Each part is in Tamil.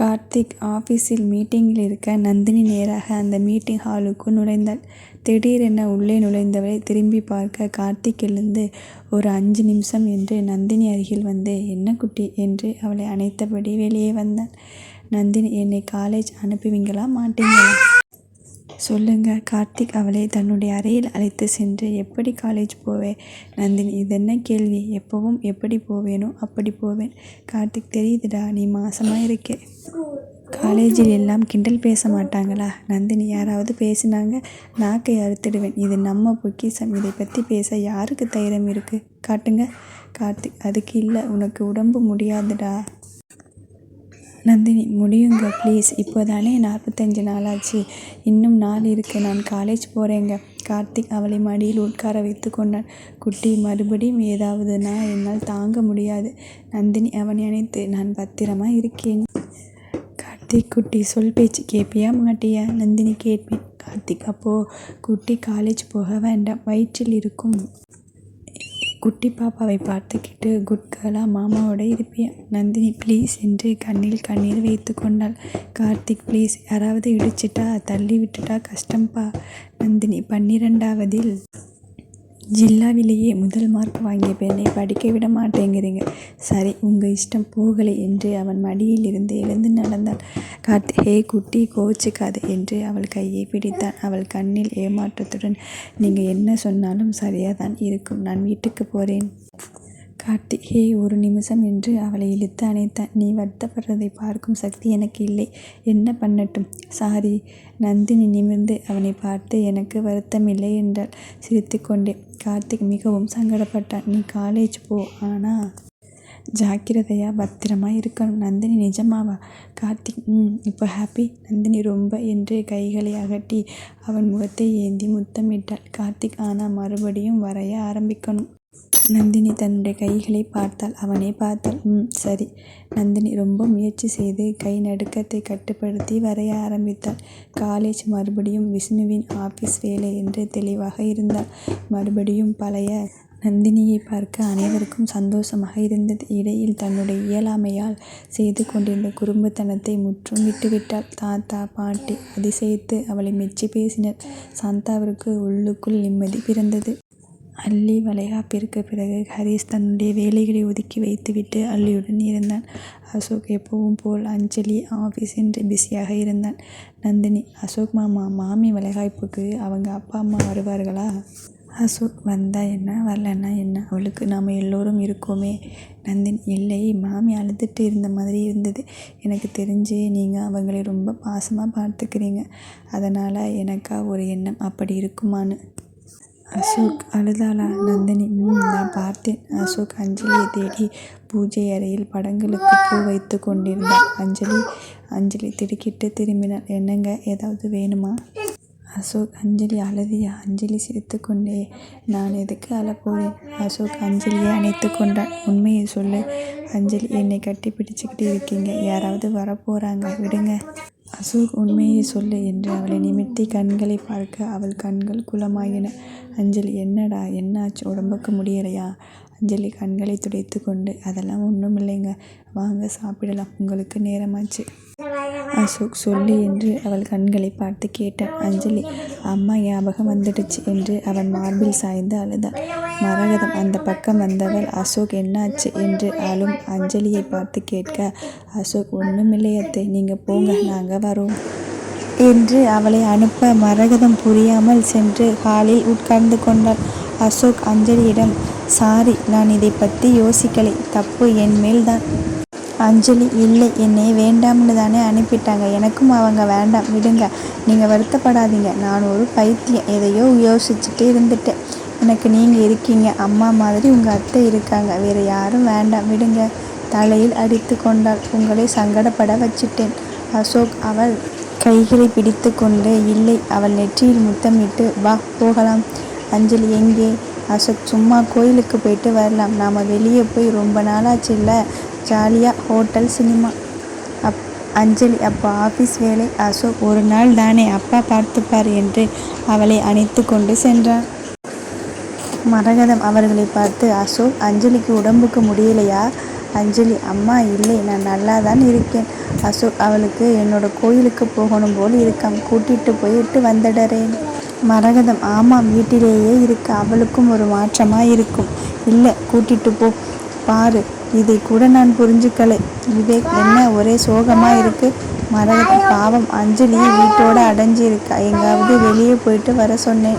கார்த்திக் ஆபீஸில் மீட்டிங்கில் இருக்க நந்தினி நேராக அந்த மீட்டிங் ஹாலுக்குள் நுழைந்தாள். திடீரென உள்ளே நுழைந்தவளை திரும்பிப் பார்க்க கார்த்திக் எழுந்து ஒரு அஞ்சு நிமிஷம் என்று நந்தினி அருகில் வந்து என்ன குட்டி? என்று அவளை அணைத்தபடி வெளியே வந்தான். நந்தினி என்னை காலேஜ் அனுப்புவீங்களா மாட்டீங்களா? சொல்லுங்க. கார்த்திக் அவளை தன்னுடைய அறையில் அழைத்து சென்று எப்படி காலேஜ் போவேன் நந்தினி இதென்ன கேள்வி? எப்பவும் எப்படி போவேனோ அப்படி போவேன். கார்த்திக் தெரியுதுடா நீ மாசமாக இருக்க. காலேஜில் எல்லாம் கிண்டல் பேச மாட்டாங்களா? நந்தினி யாராவது பேசினாங்க நாக்கை அறுத்துடுவேன். இது நம்ம பொக்கிஷம் இதை பற்றி பேச யாருக்கு தைரியம் இருக்குது காட்டுங்க. கார்த்திக் அதுக்கு இல்லை உனக்கு உடம்பு முடியாதுடா. நந்தினி முடியுங்க ப்ளீஸ். இப்போதானே நாற்பத்தஞ்சு நாளாச்சு. இன்னும் நாள் இருக்குது நான் காலேஜ் போகிறேங்க கார்த்திக் அவளை மடியில் உட்கார வைத்து கொண்டான். குட்டி மறுபடியும் ஏதாவதுன்னா என்னால் தாங்க முடியாது. நந்தினி அவனை அணைத்து நான் பத்திரமா இருக்கேன். கார்த்திக் குட்டி சொல் பேச்சு கேட்பியா மாட்டியா? நந்தினி கேட்பேன். கார்த்திக் அப்போ குட்டி காலேஜ் போக வேண்டாம். வயிற்றில் இருக்கும் குட்டி பாப்பாவை பார்த்துக்கிட்டு குட் கேர்ளாக மாமாவோட இருப்பியா? நந்தினி ப்ளீஸ் என்று கண்ணில் கண்ணீர் வைத்து கொண்டாள். கார்த்திக் ப்ளீஸ் யாராவது இடிச்சிட்டா தள்ளி விட்டுட்டா கஷ்டம்பா. நந்தினி பன்னிரெண்டாவதில் ஜில்லாவிலேயே முதல் மார்க் வாங்கிய பெண்ணை படிக்க விட மாட்டேங்கிறீங்க. சரி உங்க இஷ்டம் போகலை என்று அவன் மடியில் இருந்து எழுந்து நடந்தாள். கார்த்தி ஹே குட்டி கோவிச்சுக்காத என்று அவள் கையை பிடித்தான். அவள் கண்ணில் ஏமாற்றத்துடன் நீங்க என்ன சொன்னாலும் சரியாதான் இருக்கும். நான் வீட்டுக்கு போறேன். கார்த்திக் ஹே ஒரு நிமிஷம் என்று அவளை இழுத்து அணைத்தான். நீ வருத்தப்படுறதை பார்க்கும் சக்தி எனக்கு இல்லை. என்ன பண்ணட்டும்? சாரி. நந்தினி நிமிர்ந்து அவனை பார்த்து எனக்கு வருத்தமில்லை என்றாள் சிரித்துக் கொண்டே. கார்த்திக் மிகவும் சங்கடப்பட்டான். நீ காலேஜ் போ. ஆனா ஜாக்கிரதையாக பத்திரமா இருக்கணும். நந்தினி நிஜமாவா? கார்த்திக் ம் இப்போ ஹாப்பி? நந்தினி ரொம்ப என்று கைகளை அகட்டி அவன் முகத்தை ஏந்தி முத்தமிட்டாள். கார்த்திக் ஆனால் மறுபடியும் வரைய ஆரம்பிக்கணும். நந்தினி தன்னுடைய கைகளை பார்த்தாள். அவனை பார்த்தாள். ம் சரி. நந்தினி ரொம்ப முயற்சி செய்து கை நடுக்கத்தை கட்டுப்படுத்தி வரைய ஆரம்பித்தாள். காலேஜ் மறுபடியும் விஷ்ணுவின் ஆபீஸ் வேலை என்று தெளிவாக இருந்தாள். மறுபடியும் பழைய நந்தினியை பார்க்க அனைவருக்கும் சந்தோஷமாக இருந்தது. இடையில் தன்னுடைய இயலாமையால் செய்து கொண்டிருந்த குறும்புத்தனத்தை முற்றும் விட்டுவிட்டாள். தாத்தா பாட்டி அதிசயித்து அவளை மெச்சிப் பேசினர். சாந்தாவிற்கு உள்ளுக்குள் நிம்மதி பிறந்தது. அல்லி வளைகாப்பிற்கு பிறகு ஹரிஷ் தன்னுடைய வேலைகளை ஒதுக்கி வைத்துவிட்டு அல்லியுடன் இருந்தான். அசோக் எப்பவும் போல் அஞ்சலி ஆபீஸ் என்று பிஸியாக இருந்தான். நந்தினி அசோக் மாமா மாமி வளைகாப்புக்கு அவங்க அப்பா அம்மா வருவார்களா? அசோக் வந்தா என்ன வரலைன்னா என்ன அவளுக்கு நாம எல்லோரும் இருக்கோமே. நந்தினி இல்லை மாமி அழுதுட்டு இருந்த மாதிரி இருந்தது. எனக்கு தெரிஞ்சு நீங்க அவங்களை ரொம்ப பாசமா பார்த்துக்கிறீங்க. அதனால எனக்கா ஒரு எண்ணம் அப்படி இருக்குமான்னு. அசோக் அழுதாளா? நந்தினி ம் நான் பார்த்தேன். அசோக் அஞ்சலியை தேடி பூஜை அறையில் படங்களுக்கு பூ வைத்துக் கொண்டிருந்தான். அஞ்சலி அஞ்சலி திடுக்கிட்டு திரும்பினாள். என்னங்க ஏதாவது வேணுமா? அசோக் அஞ்சலி அழுதியா? அஞ்சலி சிரித்து கொண்டே நான் எதுக்கு அழப்போறேன். அசோக் அஞ்சலியை அணைத்து கொண்டான். உண்மையை சொல்லு அஞ்சலி என்னை கட்டி பிடிச்சிக்கிட்டு இருக்கீங்க. யாராவது வரப்போகிறாங்க விடுங்க. அசோக் உண்மையை சொல்லு என்று அவளை நிமிர்த்தி கண்களைப் பார்க்க அவள் கண்கள் குளமாயின. அஞ்சலி என்னடா என்னாச்சு உடம்புக்கு முடியலையா? அஞ்சலி கண்களை துடைத்து கொண்டு அதெல்லாம் ஒன்றும் இல்லைங்க வாங்க சாப்பிடலாம். உங்களுக்கு நேரமாச்சு. அசோக் சொல்லு என்று அவள் கண்களைப் பார்த்து கேட்டான். அஞ்சலி அம்மா ஞாபகம் வந்துடுச்சு என்று அவன் மார்பில் சாய்ந்து அழுதாள். மரகதம் அந்த பக்கம் வந்தவள் அசோக் என்னாச்சு? என்று அழும் அஞ்சலியை பார்த்து கேட்க அசோக் ஒண்ணுமில்லை அத்தை நீங்கள் போங்க நாங்கள் வரோம் என்று அவளை அனுப்ப மரகதம் புரியாமல் சென்று ஹாலில் உட்கார்ந்து கொண்டாள். அசோக் அஞ்சலியிடம் சாரி நான் இதை பற்றி யோசிக்கலை. தப்பு என் மேல்தான் அஞ்சலி இல்லை என்னை வேண்டாம்னு தானே அனுப்பிட்டாங்க. எனக்கும் அவங்க வேண்டாம் விடுங்க. நீங்கள் வருத்தப்படாதீங்க. நான் ஒரு பைத்தியம் எதையோ யோசிச்சுட்டு இருந்துட்டேன். எனக்கு நீங்கள் இருக்கீங்க. அம்மா மாதிரி உங்கள் அத்தை இருக்காங்க. வேறு யாரும் வேண்டாம் விடுங்க. தலையில் அடித்து கொண்டாள். உங்களை சங்கடப்பட வச்சுட்டேன். அசோக் அவள் கைகளை பிடித்து கொண்டு இல்லை அவள் நெற்றியில் முத்தமிட்டு வா போகலாம். அஞ்சலி எங்கே? அசோக் சும்மா கோயிலுக்கு போயிட்டு வரலாம். நாம் வெளியே போய் ரொம்ப நாளாச்சு இல்லை ஜாலியாக ஹோட்டல் சினிமா. அப் அஞ்சலி அப்போ ஆஃபீஸ் வேலை? அசோக் ஒரு நாள் தானே அப்பா பார்த்துப்பார் என்று அவளை அணைத்து கொண்டு சென்றான். மரகதம் அவர்களை பார்த்து அசோக் அஞ்சலிக்கு உடம்புக்கு முடியலையா? அஞ்சலி அம்மா இல்லை நான் நல்லா தான் இருக்கேன் அசோக் அவளுக்கு என்னோட கோயிலுக்கு போகணும் போல் இருக்கான் கூட்டிகிட்டு போயிட்டு வந்துடுறேன் மரகதம். ஆமாம் வீட்டிலேயே இருக்க அவளுக்கும் ஒரு மாற்றமாக இருக்கும். இல்லை கூட்டிட்டு போ. பாரு இதை கூட நான் புரிஞ்சுக்கலை. விவேக் என்ன ஒரே சோகமாக இருக்கு? மரகதம் பாவம் அஞ்சலி வீட்டோட அடைஞ்சு இருக்கா எங்காவது வெளியே போயிட்டு வர சொன்னேன்.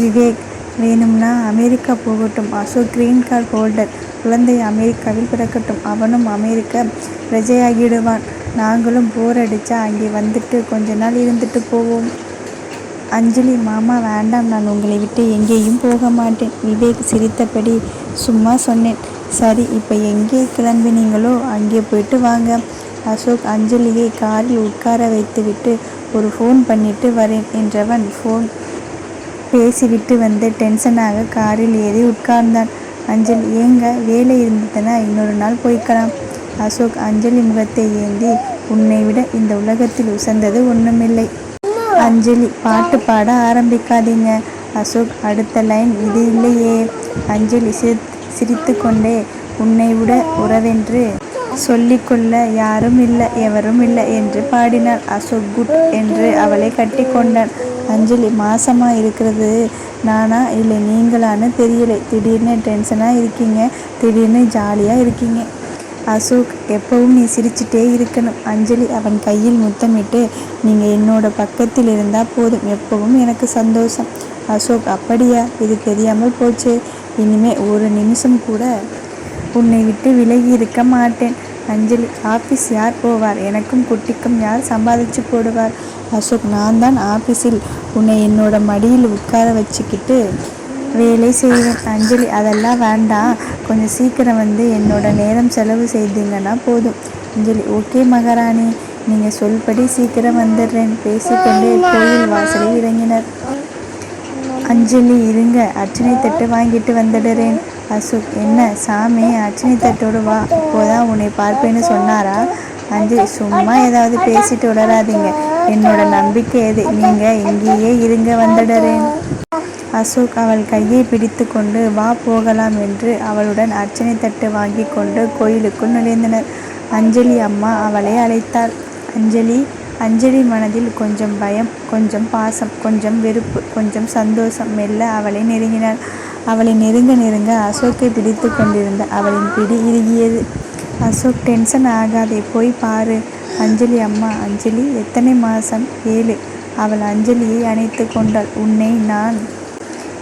விவேக் வேணும்னா அமெரிக்கா போகட்டும். Ashok green card holder. குழந்தை அமெரிக்காவில் பிறக்கட்டும். அவனும் அமெரிக்க பிரஜையாகிடுவான். நாங்களும் போர் அடித்தா அங்கே வந்துட்டு கொஞ்ச நாள் இருந்துட்டு போவோம். அஞ்சலி மாமா வேண்டாம் நான் உங்களை விட்டு எங்கேயும் போக மாட்டேன். விவேக் சிரித்தபடி சும்மா சொன்னேன். சரி இப்போ எங்கே கிளம்பினீங்களோ அங்கே போயிட்டு வாங்க. அசோக் அஞ்சலியை காரில் உட்கார வைத்துவிட்டு ஒரு ஃபோன் பண்ணிட்டு வரேன் என்றவன் ஃபோன் பேசிவிட்டு வந்து டென்ஷனாக காரில் ஏறி உட்கார்ந்தான். அஞ்சலி ஏங்க வேலை இருந்ததுன்னா இன்னொரு நாள் போய்க்கலாம். அசோக் அஞ்சலி முகத்தை ஏந்தி உன்னை விட இந்த உலகத்தில் உசந்தது ஒன்றுமில்லை அஞ்சலி பாட்டு பாட ஆரம்பிக்காதீங்க. அசோக் அடுத்த லைன். இது இல்லையே. அஞ்சலி சிரித்து சிரித்துக்கொண்டே உன்னை விட உறவென்று சொல்லிக்கொள்ள யாரும் இல்லை எவரும் இல்லை என்று பாடினாள். அசோக் குட் என்று அவளை கட்டி கொண்டான் அஞ்சலி மாசமா இருக்கிறது. நானா? இல்லை நீங்களான்னு தெரியலை. திடீர்னு டென்ஷனாக இருக்கீங்க. திடீர்னு ஜாலியாக இருக்கீங்க. அசோக் எப்பவும் நீ சிரிச்சிட்டே இருக்கணும். அஞ்சலி அவன் கையில் முத்தமிட்டு நீங்கள் என்னோட பக்கத்தில் இருந்தால் போதும் எப்பவும் எனக்கு சந்தோஷம். அசோக் அப்படியா? இது தெரியாமல் போச்சே. இனிமே ஒரு நிமிஷம் கூட உன்னை விட்டு விலகி இருக்க மாட்டேன். அஞ்சலி ஆஃபீஸ் யார் போவார்? எனக்கும் குட்டிக்கும் யார் சம்பாதிச்சு போடுவார்? அசோக் நான் தான் ஆஃபீஸில் உன்னை என்னோட மடியில் உட்கார வச்சுக்கிட்டு வேலை செய்வேன். அஞ்சலி அதெல்லாம் வேண்டாம். கொஞ்சம் சீக்கிரம் வந்து என்னோட நேரம் செலவு செய்தீங்கன்னா போதும். அஞ்சலி ஓகே மகாராணி. நீங்கள் சொல்படி சீக்கிரம் வந்துடுறேன். பேசிக்கொண்டே கோயில் வாசலில் இறங்கினர். அஞ்சலி இருங்க. அர்ச்சனை தட்டு வாங்கிட்டு வந்துடுறேன். அசோக் என்ன சாமி அர்ச்சனை தட்டோடு வா இப்போதான் உன்னை பார்ப்பேன்னு சொன்னாரா? அஞ்சலி சும்மா ஏதாவது பேசிட்டு உடராதீங்க என்னோட நம்பிக்கை எது? நீங்க இங்கேயே இருங்க வந்துடுறேன். அசோக் அவள் கையை பிடித்து கொண்டு வா போகலாம் என்று அவளுடன் அர்ச்சனை தட்டு வாங்கி கொண்டு கோயிலுக்குள் நுழைந்தனர். அஞ்சலி அம்மா அவளை அழைத்தாள். அஞ்சலி அஞ்சலி மனதில் கொஞ்சம் பயம் கொஞ்சம் பாசம் கொஞ்சம் வெறுப்பு கொஞ்சம் சந்தோஷம் மெல்ல அவளை நெருங்கினாள். அவளை நெருங்க நெருங்க அசோக்கை பிடித்து கொண்டிருந்த அவளின் பிடி இறுகியது. அசோக் டென்ஷன் ஆகாதே போய் பாரு. அஞ்சலி அம்மா அஞ்சலி எத்தனை மாதம் ஏழு. அவள் அஞ்சலியை அணைத்து கொண்டாள். உன்னை நான்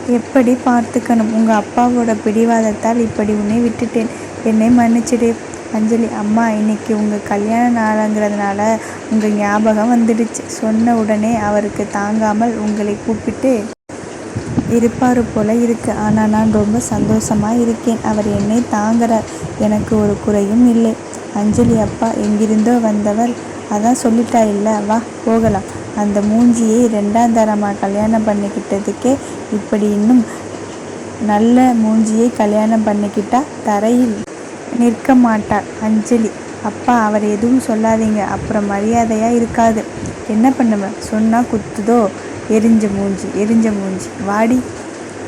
எப்படி பார்த்துக்கணும்? உங்கள் அப்பாவோட பிடிவாதத்தால் இப்படி உன்னை விட்டுட்டேன். என்னை மன்னிச்சிடு. அஞ்சலி அம்மா இன்னைக்கு உங்கள் கல்யாண நாளுங்கிறதுனால உங்கள் ஞாபகம் வந்துடுச்சு. சொன்ன உடனே அவருக்கு தாங்காமல் உங்களை கூப்பிட்டு இருப்பார் போல இருக்கு. ஆனால் நான் ரொம்ப சந்தோஷமாக இருக்கேன். அவர் என்னை தாங்குறார். எனக்கு ஒரு குறையும் இல்லை. அஞ்சலி அப்பா எங்கிருந்தோ வந்தவர் அதான் சொல்லிட்டா இல்லை வா போகலாம். அந்த மூஞ்சியை ரெண்டாம் தரமாக கல்யாணம் பண்ணிக்கிட்டதுக்கே இப்படி இன்னும் நல்ல மூஞ்சியை கல்யாணம் பண்ணிக்கிட்டா தரையில் நிற்க மாட்டார் அஞ்சலி அப்பா அவர் எதுவும் சொல்லாதீங்க. அப்புறம் மரியாதையாக இருக்காது. என்ன பண்ணுவேன் சொன்னால் குத்துதோ? எரிஞ்ச மூஞ்சி எரிஞ்ச மூஞ்சி. வாடி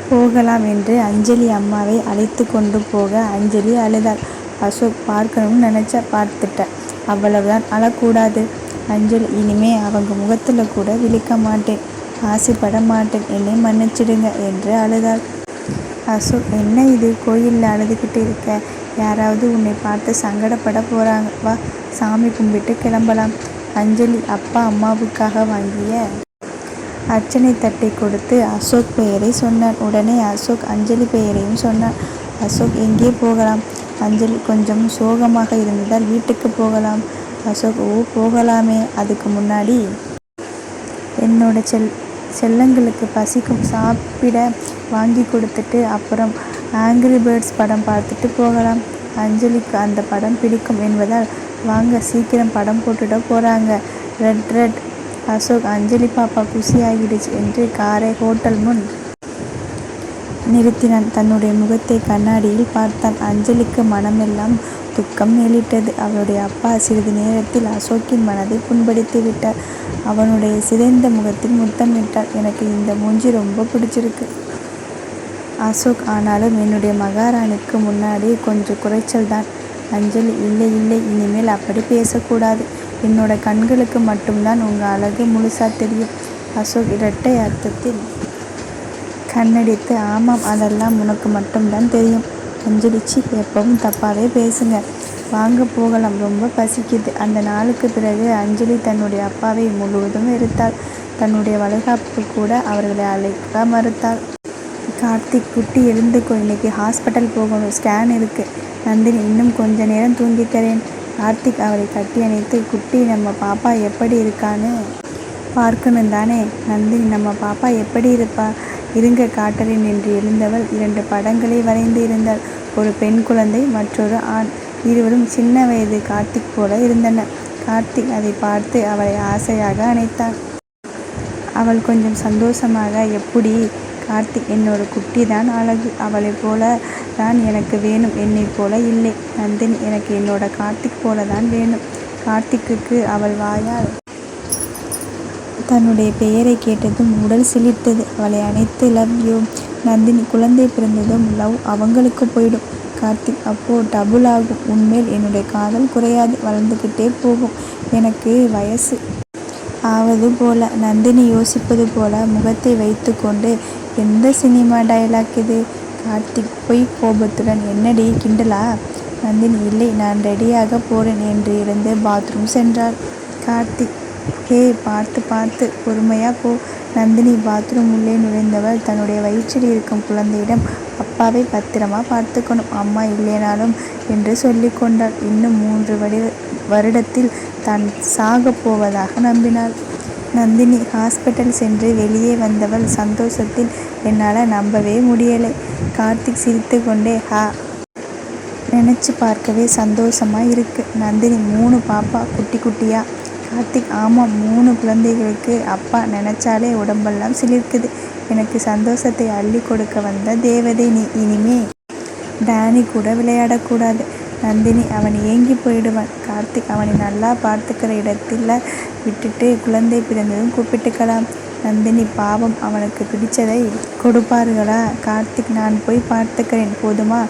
போகலாம் என்று அஞ்சலி அம்மாவை அழைத்து கொண்டு போக அஞ்சலி அழுதாள். அசோக் பார்க்கணும்னு நினச்சா பார்த்துட்டேன் அவ்வளவுதான். அழக்கூடாது. அஞ்சலி இனிமே அவங்க முகத்தில் கூட விழிக்க மாட்டேன். ஆசைப்பட மாட்டேன். என்னை மன்னிச்சிடுங்க என்று அழுதாள். அசோக் என்ன இது? கோயிலில் அழுதுகிட்டு இருக்க. யாராவது உன்னை பார்த்து சங்கடப்பட போகிறாங்க வா சாமி கும்பிட்டு கிளம்பலாம். அஞ்சலி அப்பா அம்மாவுக்காக வாங்கிய அர்ச்சனை தட்டை கொடுத்து அசோக் பெயரை சொன்னான் உடனே அசோக் அஞ்சலி பெயரையும் சொன்னான் அசோக் எங்கே போகலாம்? அஞ்சலி கொஞ்சம் சோகமாக இருந்ததால் வீட்டுக்கு போகலாம். அசோக் ஓ போகலாமே. அதுக்கு முன்னாடி என்னோட செல் செல்லங்களுக்கு பசிக்கும் சாப்பிட வாங்கி கொடுத்துட்டு அப்புறம் ஆங்கிரி பேர்ட்ஸ் படம் பார்த்துட்டு போகலாம். அஞ்சலிக்கு அந்த படம் பிடிக்கும் என்பதால் வாங்க சீக்கிரம் படம் போட்டுட போகிறாங்க ரெட் ரெட் அசோக் அஞ்சலி பாப்பா குஷியாகிடுச்சு என்று காரை ஹோட்டல் முன் நிறுத்தினான். தன்னுடைய முகத்தை கண்ணாடியில் பார்த்தான். அஞ்சலிக்கு மனமெல்லாம் துக்கம் மேலிட்டது அவளுடைய அப்பா சிறிது நேரத்தில் அசோக்கின் மனதை புண்படுத்தி விட்டார். அவனுடைய சிதைந்த முகத்தில் முத்தமிட்டார். எனக்கு இந்த மூஞ்சி ரொம்ப பிடிச்சிருக்கு. அசோக் ஆனாலும் என்னுடைய மகாராணிக்கு முன்னாடி கொஞ்சம் குறைச்சல் தான் அஞ்சலி இல்லை இல்லை இனிமேல் அப்படி பேசக்கூடாது. என்னோட கண்களுக்கு மட்டும்தான் உங்கள் அழகு முழுசாக தெரியும். அசோக் இரட்டை அர்த்தத்தில் கண்ணடித்து ஆமாம் அதெல்லாம் உனக்கு மட்டும்தான் தெரியும். அஞ்சலிச்சு எப்பவும் தப்பாகவே பேசுங்க. வாங்க போகலாம். ரொம்ப பசிக்குது. அந்த நாளுக்கு பிறகு அஞ்சலி தன்னுடைய அப்பாவை முழுவதும் வெறுத்தாள். தன்னுடைய வளைகாப்பு கூட அவர்களை அழைக்க மறுத்தாள். கார்த்திக் குட்டி எழுந்துக்கோ இன்னைக்கு ஹாஸ்பிட்டல் போகணும். ஸ்கேன் இருக்குது நந்தினி இன்னும் கொஞ்ச நேரம் தூங்கிக்கிறேன். கார்த்திக் அவளை கட்டி அணைத்து குட்டி நம்ம பாப்பா எப்படி இருக்கான்னு பார்க்கணும் தானே? நந்தினி நம்ம பாப்பா எப்படி இருப்பா? இருங்க காட்டுறேன் என்று எழுந்தவள் இரண்டு படங்களை வரைந்து இருந்தாள். ஒரு பெண் குழந்தை மற்றொரு ஆண். இருவரும் சின்ன வயது கார்த்திக் போல இருந்தனர். கார்த்திக் அதை பார்த்து அவளை ஆசையாக அணைத்தான். அவள் கொஞ்சம் சந்தோஷமாக எப்படி கார்த்திக் என்னோட குட்டி தான் அழகு அவளை போல தான் எனக்கு வேணும். என்னை போல இல்லை. நந்தினி எனக்கு என்னோட கார்த்திக் போல தான் வேணும். கார்த்திக்கு அவள் வாயால் தன்னுடைய பெயரை கேட்டதும் உடல் சிலிர்த்தது. அவளை அனைத்து லவ் யூ நந்தினி குழந்தை பிறந்ததும் லவ் அவங்களுக்கு போயிடும். கார்த்திக் அப்போ டபுள் ஆகும். உண்மையில் என்னுடைய காதல் குறையாது. வளர்ந்துக்கிட்டே போகும். எனக்கு வயசு ஆவது போல. நந்தினி யோசிப்பது போல முகத்தை வைத்து கொண்டு எந்த சினிமா டயலாக் இது? கார்த்திக் பொய் கோபத்துடன் என்னடி கிண்டலா? நந்தினி இல்லை நான் ரெடியாக போறேன் என்று இருந்து பாத்ரூம் சென்றாள். கார்த்திக் ஹே பார்த்து பார்த்து பொறுமையாக போ. நந்தினி பாத்ரூம் உள்ளே நுழைந்தவள் தன்னுடைய வயிற்றில் இருக்கும் குழந்தையிடம் அப்பாவை பத்திரமா பார்த்துக்கணும். அம்மா இல்லைனாலும் என்று சொல்லி கொண்டாள். இன்னும் மூன்று வடி வருடத்தில் தான் சாகப் போவதாக நம்பினாள். நந்தினி ஹாஸ்பிட்டல் சென்று வெளியே வந்தவள் சந்தோஷத்தில் என்னால் நம்பவே முடியலை. கார்த்திக் சிரித்து கொண்டே ஹா நினச்சி பார்க்கவே சந்தோஷமா இருக்கு. நந்தினி மூணு பாப்பா குட்டி குட்டியா? கார்த்திக் ஆமாம் மூணு குழந்தைகளுக்கு அப்பா நினச்சாலே உடம்பெல்லாம் சிலிர்க்குது. எனக்கு சந்தோஷத்தை அள்ளி கொடுக்க வந்த தேவதை நீ இனிமே. டேனி கூட விளையாடக்கூடாது நந்தினி அவன் ஏங்கி போயிடுவான். கார்த்திக் அவனை நல்லா பார்த்துக்கிற இடத்துல விட்டுட்டு குழந்தை பிறந்ததும் கூப்பிட்டுக்கலாம். நந்தினி பாவம் அவனுக்கு பிடிச்சதை கொடுப்பார்களா? கார்த்திக் நான் போய் பார்த்துக்கிறேன் போதுமா?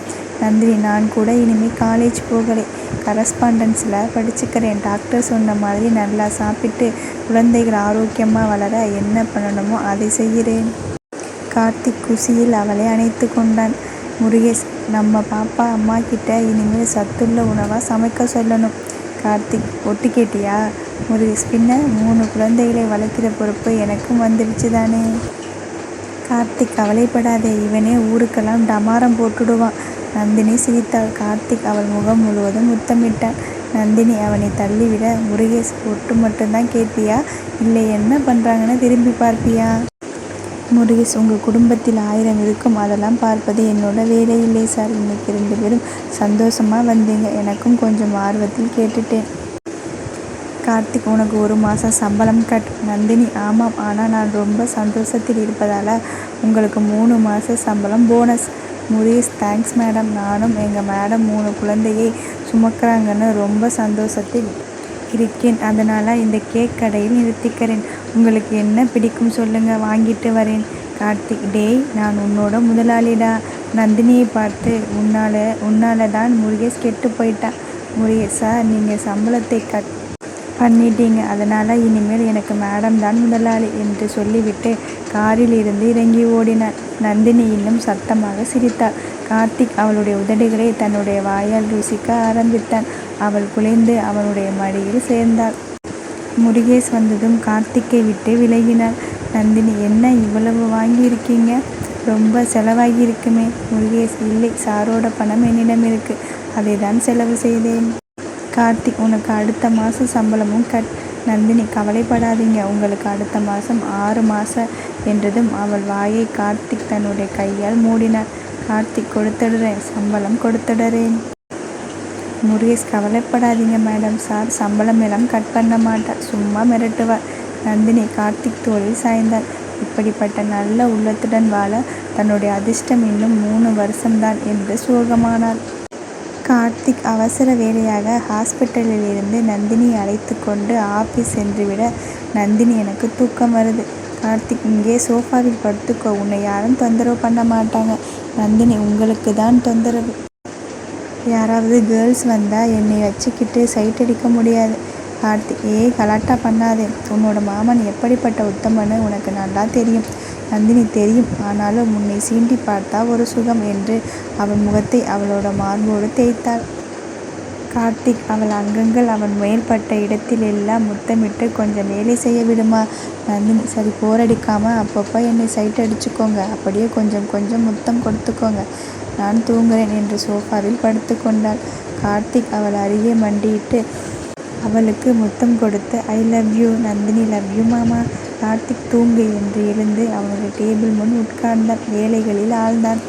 நந்தினி நான் கூட இனிமேல் காலேஜ் போகலை. கரஸ்பாண்டன்ஸில் படிச்சுக்கிறேன். டாக்டர் சொன்ன மாதிரி நல்லா சாப்பிட்டு குழந்தைகள் ஆரோக்கியமாக வளர என்ன பண்ணணுமோ அதை செய்கிறேன். கார்த்திக் குசியில் அவளை அணைத்து கொண்டான். முருகேஷ் நம்ம பாப்பா அம்மா கிட்ட இனிமேல் சத்துள்ள உணவாக சமைக்க சொல்லணும். கார்த்திக் ஒட்டு கேட்டியா? முருகேஷ் பின்ன மூணு குழந்தைகளை வளர்க்கிற பொறுப்பு எனக்கும் வந்துடுச்சு தானே? கார்த்திக் கவலைப்படாதே. இவனே ஊருக்கெல்லாம் டமாரம் போட்டுடுவான். நந்தினி சிரித்தாள். கார்த்திக் அவள் முகம் முழுவதும் முத்தமிட்டான் நந்தினி அவனை தள்ளிவிட முருகேஷ் ஒட்டு மட்டும்தான் கேட்பியா? இல்லை என்ன பண்ணுறாங்கன்னு திரும்பி பார்ப்பியா? முருகேஷ் உங்கள் குடும்பத்தில் ஆயிரம் இருக்கும். அதெல்லாம் பார்ப்பது என்னோட வேலை இல்லை சார். இன்னைக்கு ரெண்டு பேரும் சந்தோஷமாக வந்தீங்க. எனக்கும் கொஞ்சம் ஆர்வத்தில் கேட்டுட்டேன். கார்த்திக் உனக்கு ஒரு மாதம் சம்பளம் கட். நந்தினி ஆமாம். ஆனால் நான் ரொம்ப சந்தோஷத்தில் இருப்பதால் உங்களுக்கு மூணு மாத சம்பளம் போனஸ் முருகேஷ் தேங்க்ஸ் மேடம் நானும் எங்கள் மேடம் மூணு குழந்தையை சுமக்கிறாங்கன்னு ரொம்ப சந்தோஷத்தில் இருக்கேன். அதனால் இந்த கேக் கடையில் நிறுத்திக்கிறேன். உங்களுக்கு என்ன பிடிக்கும் சொல்லுங்கள் வாங்கிட்டு வரேன். கார்த்திக் டேய் நான் உன்னோட முதலாளிடா. நந்தினியை பார்த்து உன்னால் உன்னால தான் முருகேஷ் கெட்டு போயிட்டான் முருகேஷ் சார் நீங்கள் சம்பளத்தை கட் பண்ணிட்டீங்க. அதனால் இனிமேல் எனக்கு மேடம் தான் முதலாளி என்று சொல்லிவிட்டு காரில் இருந்து இறங்கி ஓடினார். நந்தினி இன்னும் சத்தமாக சிரித்தாள். கார்த்திக் அவளுடைய உதடுகளை தன்னுடைய வாயால் ருசிக்க ஆரம்பித்தான். அவள் குலைந்து அவனுடைய மடியில் சேர்ந்தாள். முருகேஷ் வந்ததும் கார்த்திக்கை விட்டு விலகினாள். நந்தினி என்ன இவ்வளவு வாங்கியிருக்கீங்க? ரொம்ப செலவாகி இருக்குமே முருகேஷ் இல்லை சாரோட பணம் என்னிடம் இருக்கு. அதை தான் செலவு செய்தேன். கார்த்திக் உனக்கு அடுத்த மாதம் சம்பளமும் கட். நந்தினி கவலைப்படாதீங்க. உங்களுக்கு அடுத்த மாதம் ஆறு மாதம் என்றதும் அவள் வாயை கார்த்திக் தன்னுடைய கையால் மூடினார் கார்த்திக் கொடுத்துடுறேன். சம்பளம் கொடுத்துடுறேன். முருகேஷ் கவலைப்படாதீங்க மேடம். சார் சம்பளம் எல்லாம் கட் பண்ண மாட்டார். சும்மா மிரட்டுவார். நந்தினி கார்த்திக் தோளில் சாய்ந்தாள் இப்படிப்பட்ட நல்ல உள்ளத்துடன் வாழ தன்னுடைய அதிர்ஷ்டம் இன்னும் மூணு வருஷம்தான் என்று சோகமானாள். கார்த்திக் அவசர வேலையாக ஹாஸ்பிட்டலில் இருந்து நந்தினி அழைத்து கொண்டு ஆஃபீஸ் சென்றுவிட நந்தினி எனக்கு தூக்கம் வருது. கார்த்திக் இங்கே சோஃபாவில் படுத்துக்கோ. உன்னை யாரும் தொந்தரவு பண்ண மாட்டாங்க. நந்தினி உங்களுக்கு தான் தொந்தரவு. யாராவது கேர்ள்ஸ் வந்தால் என்னை வச்சுக்கிட்டு சைட் அடிக்க முடியாது. கார்த்திக் ஏ கலாட்டா பண்ணாதே. உன்னோட மாமன் எப்படிப்பட்ட உத்தமன்னு உனக்கு நல்லா தெரியும். நந்தினி தெரியும். ஆனாலும் உன்னை சீண்டி பார்த்தா ஒரு சுகம் என்று அவன் முகத்தை அவளோட மார்போடு தேய்த்தாள். கார்த்திக் அவள் அங்கங்கள் அவன் மேற்பட்ட இடத்தில் எல்லாம் முத்தமிட்டு கொஞ்சம் வேலை செய்ய விடுமா? நந்தினி சரி போரடிக்காமல் அப்பப்போ என்னை சைட் அடிச்சுக்கோங்க. அப்படியே கொஞ்சம் கொஞ்சம் முத்தம் கொடுத்துக்கோங்க. நான் தூங்குறேன் என்று சோஃபாவில் படுத்து கொண்டாள். கார்த்திக் அவள் அருகே மண்டியிட்டு அவளுக்கு முத்தம் கொடுத்து I love you Nandini love you மாமா. கார்த்திக் தூங்கு என்று எழுந்து அவனுடைய டேபிள் முன் உட்கார்ந்தான். வேலைகளில் ஆழ்ந்தான்.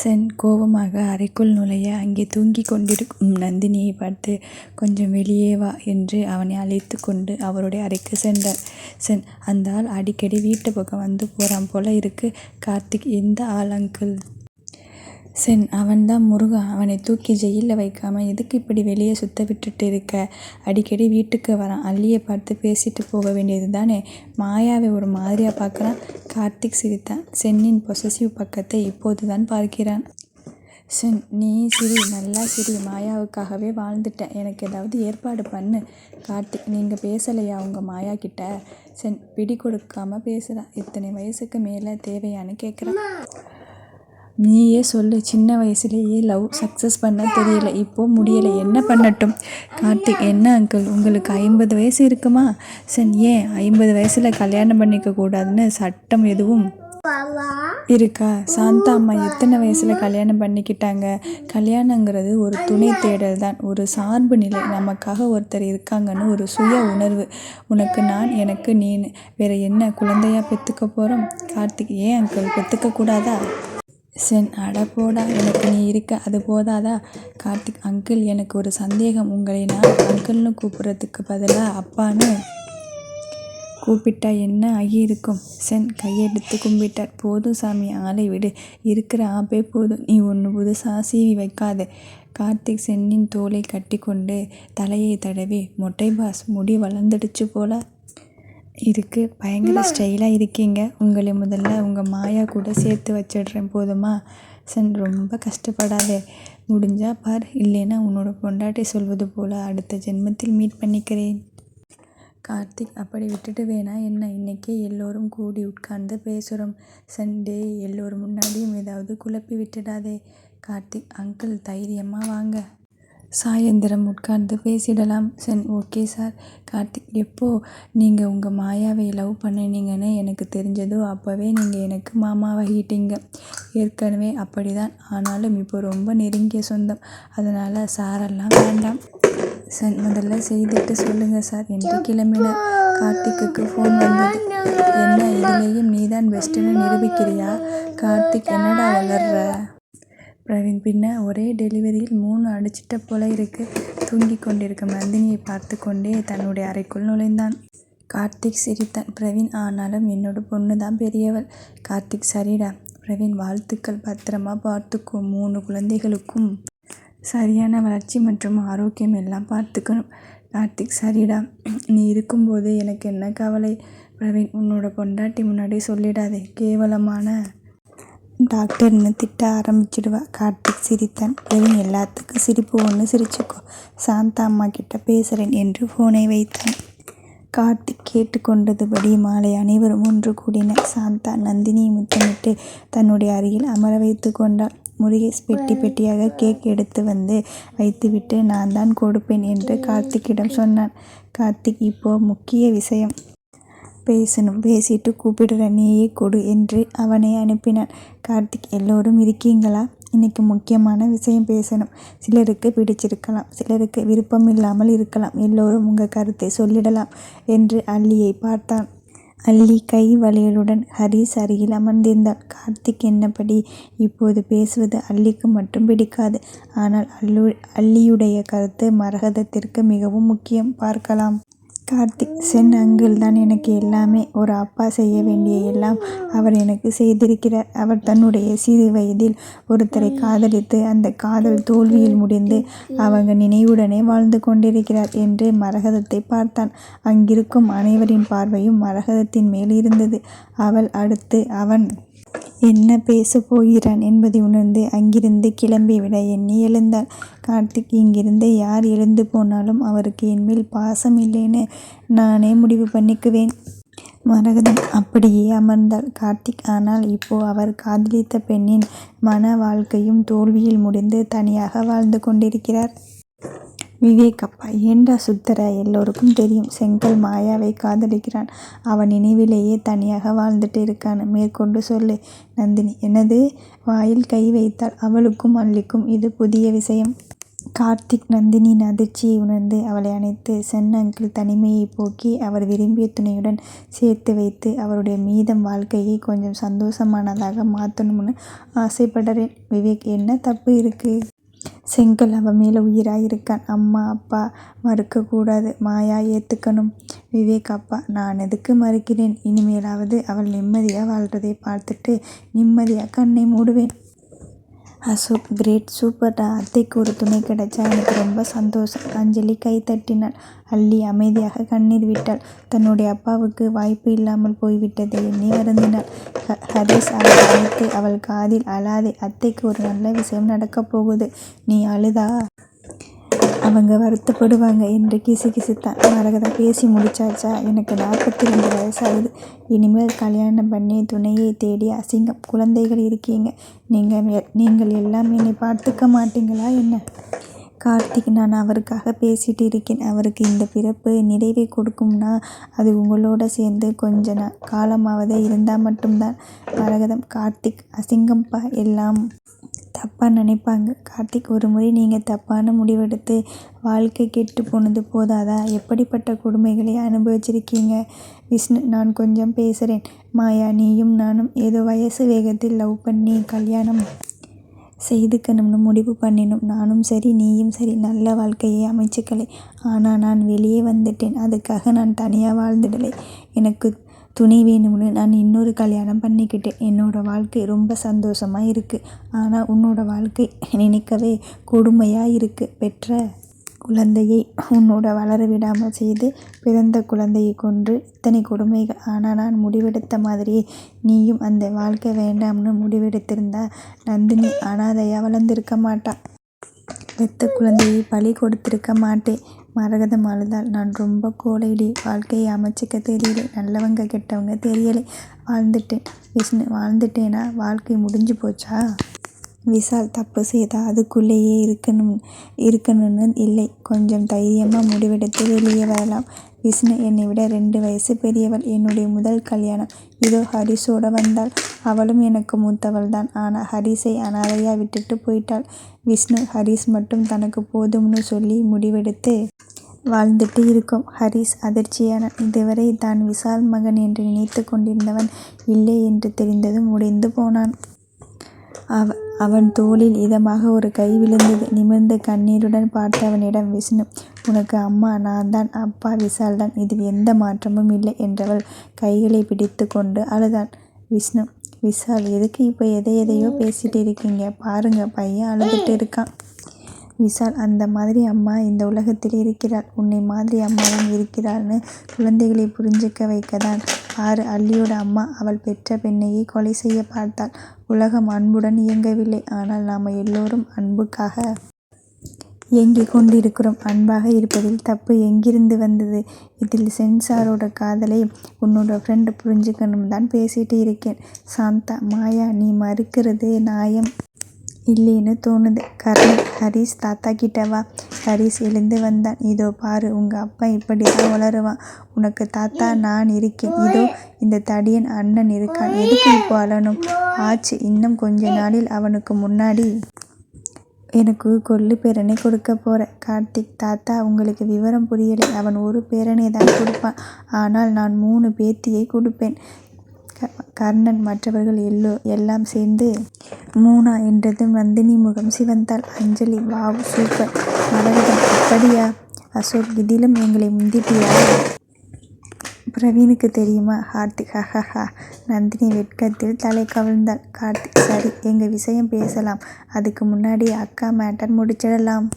சென் கோபமாக அறைக்குள் நுழைய அங்கே தூங்கிக் கொண்டிருக்கும் நந்தினியை பார்த்து கொஞ்சம் வெளியே வா என்று அவனை அழைத்து கொண்டு அவருடைய அறைக்கு சென்றார் சென் அந்த ஆள் அடிக்கடி வீட்டு பக்கம் வந்து போகிறான் போல இருக்கு. கார்த்திக் எந்த ஆள் அங்கிள்? சென் அவன்தான் முருகன் அவனை தூக்கி ஜெயிலில் வைக்காம எதுக்கு இப்படி வெளியே சுத்த விட்டுட்டு இருக்க? அடிக்கடி வீட்டுக்கு வரான். அல்லியை பார்த்து பேசிட்டு போக வேண்டியது தானே மாயாவை ஒரு மாதிரியாக பார்க்குறான். கார்த்திக் சிரித்தான். சென்னின் பொசசிவ் பக்கத்தை இப்போது தான் பார்க்கிறான். சென் நீ சிரி. நல்லா சிரி. மாயாவுக்காகவே வாழ்ந்துட்டேன். எனக்கு ஏதாவது ஏற்பாடு பண்ணு. கார்த்திக் நீங்கள் பேசலையா உங்கள் மாயா கிட்ட? சென் பிடி கொடுக்காம பேசுகிறான் இத்தனை வயசுக்கு மேலே தேவையான்னு கேட்குறான் நீயே சொல்லு சின்ன வயசுலேயே லவ் சக்ஸஸ் பண்ண தெரியல இப்போது முடியலை. என்ன பண்ணட்டும்? கார்த்திக் என்ன அங்கிள் உங்களுக்கு ஐம்பது வயசு இருக்குமா? சரி ஏன் ஐம்பது வயசில் கல்யாணம் பண்ணிக்க கூடாதுன்னு சட்டம் எதுவும் இருக்கா? சாந்தா அம்மா எத்தனை வயசில் கல்யாணம் பண்ணிக்கிட்டாங்க? கல்யாணங்கிறது ஒரு துணை தேடல் தான். ஒரு சார்பு நிலை. நமக்காக ஒருத்தர் இருக்காங்கன்னு ஒரு சுய உணர்வு. உனக்கு நான் எனக்கு நீ வேற என்ன குழந்தையா பெற்றுக்க போகிறோம் கார்த்திக் ஏன் அங்கிள் பெற்றுக்க கூடாதா? சென் அட போடா எனக்கு நீ இருக்க அது போதாதா? கார்த்திக் அங்கிள் எனக்கு ஒரு சந்தேகம். உங்களை நான் அங்கிள்னு கூப்பிட்றதுக்கு பதிலாக அப்பான்னு கூப்பிட்டா என்ன ஆகியிருக்கும்? சென் கையெடுத்து கும்பிட்டார். போதும் சாமி ஆளை விடு. இருக்கிற ஆப்பே போதும். நீ ஒன்று புதுசாக சீவி வைக்காது. கார்த்திக் சென்னின் தோலை கட்டி கொண்டு தலையை தடவி மொட்டை பாஸ் முடி வளர்ந்துடுச்சு போல. இதுக்கு பயங்கர ஸ்டைலாக இருக்கீங்க. உங்களை முதல்ல உங்கள் மாயா கூட சேர்த்து வச்சிடுறேன். போதுமா? சன் ரொம்ப கஷ்டப்படாதே. முடிஞ்சா பார். இல்லைன்னா உன்னோட பொண்டாட்டி சொல்வது போல் அடுத்த ஜென்மத்தில் மீட் பண்ணிக்கிறேன். கார்த்திக் அப்படி விட்டுட்டு வேணா. என்ன இன்னைக்கே எல்லோரும் கூடி உட்கார்ந்து பேசுகிறோம் சண்டே எல்லோரும் முன்னாடியும் ஏதாவது குழப்பி விட்டுடாதே. கார்த்திக் அங்கிள் தைரியமாக வாங்க. சாயந்தரம் உட்கார்ந்து பேசிடலாம். Sen okay sir. கார்த்திக் எப்போது நீங்கள் உங்கள் மாயாவை லவ் பண்ணினீங்கன்னு எனக்கு தெரிஞ்சதோ அப்போவே நீங்கள் எனக்கு மாமாவாகிட்டீங்க ஏற்கனவே அப்படி தான் ஆனாலும் இப்போ ரொம்ப நெருங்கிய சொந்தம். அதனால் சாரெல்லாம் வேண்டாம். சார் முதல்ல செய்துட்டு சொல்லுங்கள் சார். என்று கிளம்பின கார்த்திக்குக்கு ஃபோன் வந்தது. என்ன இதுலேயும் நீ தான் பெஸ்ட்டுன்னு நிரூபிக்கிறியா? கார்த்திக் என்னடா வளர்ற? பிரவீன் பின்ன ஒரே டெலிவரியில் மூணு அடிச்சிட்ட போல இருக்கு. தூங்கிக் கொண்டிருக்க நந்தினியை பார்த்து கொண்டே தன்னுடைய அறைக்குள் நுழைந்தான். கார்த்திக் சிரித்தான். பிரவீன் ஆனாலும் என்னோட பொண்ணு தான் பெரியவள். கார்த்திக் சரிடா. பிரவீன் வாழ்த்துக்கள் பத்திரமா பார்த்துக்கோ. மூணு குழந்தைகளுக்கும் சரியான வளர்ச்சி மற்றும் ஆரோக்கியம் எல்லாம் பார்த்துக்கணும். கார்த்திக் சரிடா. நீ இருக்கும்போது எனக்கு என்ன கவலை? பிரவீன் உன்னோட பொண்டாட்டி முன்னாடி சொல்லிடாதே. கேவலமான டாக்டர்னு திட்ட ஆரம்பிச்சிடுவா. கார்த்திக் சிரித்தான். பிரவீன் எல்லாத்துக்கும் சிரிப்பு ஒன்று சிரிச்சுக்கோ. சாந்தா அம்மா கிட்ட பேசுகிறேன் என்று ஃபோனை வைத்தான். கார்த்திக் கேட்டுக்கொண்டதுபடி மாலை அனைவரும் ஒன்று கூடினர் சாந்தா நந்தினியை முத்தமிட்டு தன்னுடைய அருகில் அமர வைத்து கொண்டாள். முருகேஷ் பெட்டி பெட்டியாக கேக் எடுத்து வந்து வைத்துவிட்டு நான் தான் கொடுப்பேன் என்று கார்த்திக்கிடம் சொன்னான். கார்த்திக் இப்போ முக்கிய விஷயம். பேசணும். பேசிட்டு கூப்பிடுறேன் நீயே கொடு என்று அவனை அனுப்பினான். கார்த்திக் எல்லோரும் இருக்கீங்களா? இன்னைக்கு முக்கியமான விஷயம் பேசணும். சிலருக்கு பிடிச்சிருக்கலாம். சிலருக்கு விருப்பம் இல்லாமல் இருக்கலாம். எல்லோரும் உங்கள் கருத்தை சொல்லிடலாம் என்று அல்லியை பார்த்தான். அள்ளி கை வளையலுடன் ஹரிஸ் அருகில் அமர்ந்திருந்தாள். கார்த்திக் என்னபடி இப்போது பேசுவது அள்ளிக்கு மட்டும் பிடிக்காது. ஆனால் அல்லு அள்ளியுடைய கருத்து மரகதத்திற்கு மிகவும் முக்கியம். பார்க்கலாம். கார்த்திக் சென் அங்கிள் தான் எனக்கு எல்லாமே. ஒரு அப்பா செய்ய வேண்டிய எல்லாம் அவர் எனக்கு செய்திருக்கிறார். அவர் தன்னுடைய சிறு வயதில் ஒருத்தரை காதலித்து அந்த காதல் தோல்வியில் முடிந்து அவங்க நினைவுடனே வாழ்ந்து கொண்டிருக்கிறார் என்று மரகதத்தை பார்த்தான். அங்கிருக்கும் அனைவரின் பார்வையும் மரகதத்தின் மேல் இருந்தது. அவள் அடுத்து அவன் என்ன பேசப் போகிறான் என்பதை உணர்ந்து அங்கிருந்து கிளம்பிவிட எண்ணி எழுந்தாள். கார்த்திக் இங்கிருந்து யார் எழுந்து போனாலும் அவருக்கு என்மேல் பாசம் இல்லைன்னு நானே முடிவு பண்ணிக்குவேன். மரகதம் அப்படியே அமர்ந்தாள். கார்த்திக் ஆனால் இப்போ அவர் காதலித்த பெண்ணின் மண வாழ்க்கையும் தோல்வியில் முடிந்து தனியாக வாழ்ந்து கொண்டிருக்கிறார். விவேக் அப்பா ஏண்டா சுத்தற எல்லோருக்கும் தெரியும் செங்கல் மாயாவை காதலிக்கிறான். அவன் நினைவிலேயே தனியாக வாழ்ந்துட்டு இருக்கான்னு மேற்கொண்டு சொல்லு. நந்தினி எனது வாயில் கை வைத்தாள். அவளுக்கும் அல்லிக்கும் இது புதிய விஷயம். கார்த்திக் நந்தினியின் அதிர்ச்சியை உணர்ந்து அவளை அணைத்து சென் அங்கிள் தனிமையை போக்கி அவர் விரும்பிய துணையுடன் சேர்த்து வைத்து அவருடைய மீதம் வாழ்க்கையை கொஞ்சம் சந்தோஷமானதாக மாற்றணும்னு ஆசைப்படுறேன் விவேக் என்ன தப்பு இருக்குது செங்கல் அவன் மேலே உயிராக இருக்கான். அம்மா அப்பா மறுக்கக் கூடாது. மாயா ஏத்துக்கணும். விவேக் அப்பா நான் எதுக்கு மறுக்கிறேன்? இனிமேலாவது அவள் நிம்மதியா வாழ்கிறதை பார்த்துட்டு நிம்மதியா கண்ணை மூடுவேன். அசோக் கிரேட் சூப்பர்டா அத்தைக்கு ஒரு துணை கிடைச்சா எனக்கு ரொம்ப சந்தோஷம். அஞ்சலி கைதட்டினாள். அல்லி அமைதியாக கண்ணீர் விட்டாள். தன்னுடைய அப்பாவுக்கு வாய்ப்பு இல்லாமல் போய்விட்டதை எண்ணி வருந்தினாள். ஹரிஷ் அவள் அழைத்து அவள் காதில் அழாதே அத்தைக்கு ஒரு நல்ல விஷயம் நடக்கப் போகுது. நீ அழுதா அவங்க வருத்தப்படுவாங்க என்று கிசுகிசுத்தான். மரகதம் பேசி முடிச்சாச்சா? எனக்கு நாற்பத்தி ரெண்டு வயசாகுது. இனிமேல் கல்யாணம் பண்ணி துணையை தேடி அசிங்கம். குழந்தைகள் இருக்கீங்க. நீங்கள் நீங்கள் எல்லாம் என்னை பார்த்துக்க மாட்டீங்களா என்ன? கார்த்திக் நான் அவருக்காக பேசிட்டு இருக்கேன். அவருக்கு இந்த பிறப்பு நிறைவை கொடுக்கும்னா அது உங்களோட சேர்ந்து கொஞ்ச காலமாவது இருந்தால் மட்டும்தான். மரகதம் கார்த்திக் அசிங்கம்ப்பா எல்லாம் தப்பாக நினைப்பாங்க. கார்த்திக் ஒரு முறை நீங்கள் தப்பான முடிவெடுத்து வாழ்க்கை கெட்டு போனது போதாதா? எப்படிப்பட்ட கொடுமைகளை அனுபவிச்சிருக்கீங்க? விஷ்ணு நான் கொஞ்சம் பேசுகிறேன் மாயா நீயும் நானும் ஏதோ வயசு வேகத்தில் லவ் பண்ணி கல்யாணம் செய்துக்கணும்னு முடிவு பண்ணினோம். நானும் சரி நீயும் சரி நல்ல வாழ்க்கையை அமைச்சுக்கலை. ஆனால் நான் வெளியே வந்துட்டேன். அதுக்காக நான் தனியாக வாழ்ந்துடலை. எனக்கு துணை வேணும்னு நான் இன்னொரு கல்யாணம் பண்ணிக்கிட்டேன். என்னோட வாழ்க்கை ரொம்ப சந்தோஷமாக இருக்குது ஆனால் உன்னோட வாழ்க்கை நினைக்கவே கொடுமையாக இருக்குது பெற்ற குழந்தையை உன்னோட வளர விடாமல் செய்து பிறந்த குழந்தையை கொன்று இத்தனை கொடுமைகள். ஆனால் நான் முடிவெடுத்த மாதிரியே நீயும் அந்த வாழ்க்கை வேண்டாம்னு முடிவெடுத்திருந்தா நந்தினி அனாதையாக வளர்ந்துருக்க மாட்டா. பெத்த குழந்தையை பலி கொடுத்திருக்க மாட்டேன் மரகதம் அழுதாள். நான் ரொம்ப கோழைடி. வாழ்க்கையை அமைச்சிக்க தெரியலை. நல்லவங்க கெட்டவங்க தெரியலை. வாழ்ந்துட்டேன். விஷ்ணு வாழ்ந்துட்டேனா? வாழ்க்கை முடிஞ்சு போச்சா? விஷால் தப்பு செய்தால் அதுக்குள்ளேயே இருக்கணும்னு இல்லை. கொஞ்சம் தைரியமாக முடிவெடுத்து வெளியே வரலாம். விஷ்ணு என்னை விட ரெண்டு வயசு பெரியவள். என்னுடைய முதல் கல்யாணம். இதோ ஹரிஷோட வந்தாள். அவளும் எனக்கு மூத்தவள்தான். ஆனா ஹரிஷை அனாதையா விட்டுட்டு போயிட்டாள். விஷ்ணு ஹரிஷ் மட்டும் தனக்கு போதும்னு சொல்லி முடிவெடுத்து வாழ்ந்துட்டு இருக்கோம். ஹரிஷ் அதிர்ச்சியானான். இதுவரை தான் விஷால் மகன் என்று நினைத்துக் கொண்டிருந்தவன் இல்லை என்று தெரிந்ததும் உடைந்து போனான். அவன் தோளில் இதமாக ஒரு கை விழுந்தது. நிமிர்ந்து கண்ணீருடன் பார்த்தவனிடம் விஷ்ணு உனக்கு அம்மா நான்தான் அப்பா விஷால்தான். இதில் எந்த மாற்றமும் இல்லை என்றவள் கைகளை பிடித்துக் கொண்டு அழுதான். விஷ்ணு விஷால் எதுக்கு இப்போ எதை எதையோ பேசிட்டு இருக்கீங்க? பாருங்க பையன் அழுதுட்டு இருக்கான். விஷால் அந்த மாதிரி அம்மா இந்த உலகத்தில் இருக்கிறாள். உன்னை மாதிரி அம்மாவும் இருக்கிறாள்னு குழந்தைகளை புரிஞ்சுக்க வைக்கத்தான். பாரு அல்லியோட அம்மா அவள் பெற்ற பெண்ணையே கொலை செய்ய பார்த்தாள். உலகம் அன்புடன் இயங்கவில்லை. ஆனால் நாம எல்லோரும் அன்புக்காக இயங்கிக் கொண்டிருக்கிறோம். அன்பாக இருப்பதில் தப்பு எங்கிருந்து வந்தது? இதில் சென்சாரோட காதலை உன்னோட ஃப்ரெண்ட் புரிஞ்சுக்கணும்தான் பேசிட்டு இருக்கேன். சாந்தா மாயா நீ மறுக்கிறது நியாயம் இல்லைன்னு தோணுது. கர்ணன் ஹரிஷ் தாத்தாகிட்ட வா. ஹரிஸ் எழுந்து வந்தான். இதோ பாரு உங்க அப்பா இப்படித்தான் வளருவான். உனக்கு தாத்தா நான் இருக்கேன். இதோ இந்த தடியன் அண்ணன் இருக்கான். எதுக்கு இப்போ அழணும்? ஆச்சு இன்னும் கொஞ்ச நாளில் அவனுக்கு முன்னாடி எனக்கு கொள்ளு பேரனை கொடுக்கப் போற. கார்த்திக் தாத்தா உங்களுக்கு விவரம் புரியலை. அவன் ஒரு பேரனைதான் கொடுப்பான். ஆனால் நான் மூணு பேத்தியை கொடுப்பேன். கர்ணன் மற்றவர்கள் எல்லாம் சேர்ந்து மூணா என்றதும் நந்தினி முகம் சிவந்தாள். அஞ்சலி வாவ் சூப்பர். மரகதம் அப்படியா? அசோக் இதிலும் எங்களை முந்திட்டியா? பிரவீனுக்கு தெரியுமா? கார்த்திக் ஹஹஹா. நந்தினி வெட்கத்தில் தலை கவிழ்ந்தாள். கார்த்திக் சரி எங்க விஷயம் பேசலாம். அதுக்கு முன்னாடி அக்கா மேட்டர் முடிச்சிடலாம்.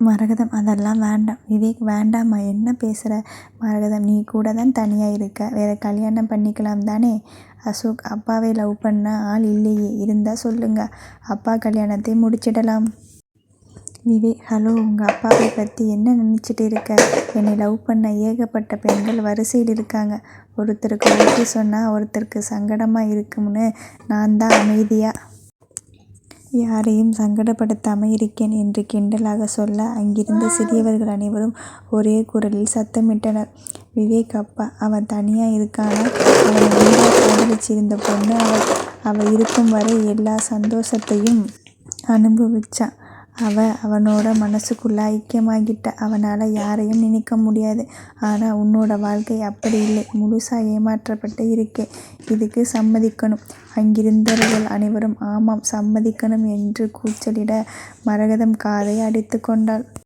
மரகதம் அதெல்லாம் வேண்டாம் விவேக் வேண்டாம்மா என்ன பேசுகிற மரகதம் நீ கூட தான் தனியாக இருக்க வேற கல்யாணம் பண்ணிக்கலாம் தானே அசோக் அப்பாவை லவ் பண்ண ஆள் இல்லையே இருந்தால் சொல்லுங்கள் அப்பா கல்யாணத்தை முடிச்சிடலாம் விவேக் ஹலோ உங்கள் அப்பாவை பற்றி என்ன நினச்சிட்டு இருக்க? என்னை லவ் பண்ண ஏகப்பட்ட பெண்கள் வரிசையில் இருக்காங்க. ஒருத்தருக்கு ஓகே சொன்னால் ஒருத்தருக்கு சங்கடமாக இருக்கும்னு நான் தான் அமைதியாக யாரையும் சங்கடப்படுத்தாமல் இருக்கேன் என்று கிண்டலாக சொல்ல அங்கிருந்த சிறியவர்கள் அனைவரும் ஒரே குரலில் சத்தமிட்டனர். விவேக் அப்பா அவன் தனியாக இருக்கானா? அவன் உயிராக காதலிச்சிருந்த பொண்ணு அவள். அவள் இருக்கும் வரை எல்லா சந்தோஷத்தையும் அனுபவிச்சான். அவ அவனோட மனசுக்குள்ள ஐக்கியமாகிட்ட. அவனால் யாரையும் நினைக்க முடியாது. ஆனால் உன்னோட வாழ்க்கை அப்படி இல்லை. முழுசாக ஏமாற்றப்பட்டு இருக்கே. இதுக்கு சம்மதிக்கணும். அங்கிருந்தவர்கள் அனைவரும் ஆமாம் சம்மதிக்கணும் என்று கூச்சலிட மரகதம் காதை அடித்து கொண்டாள்.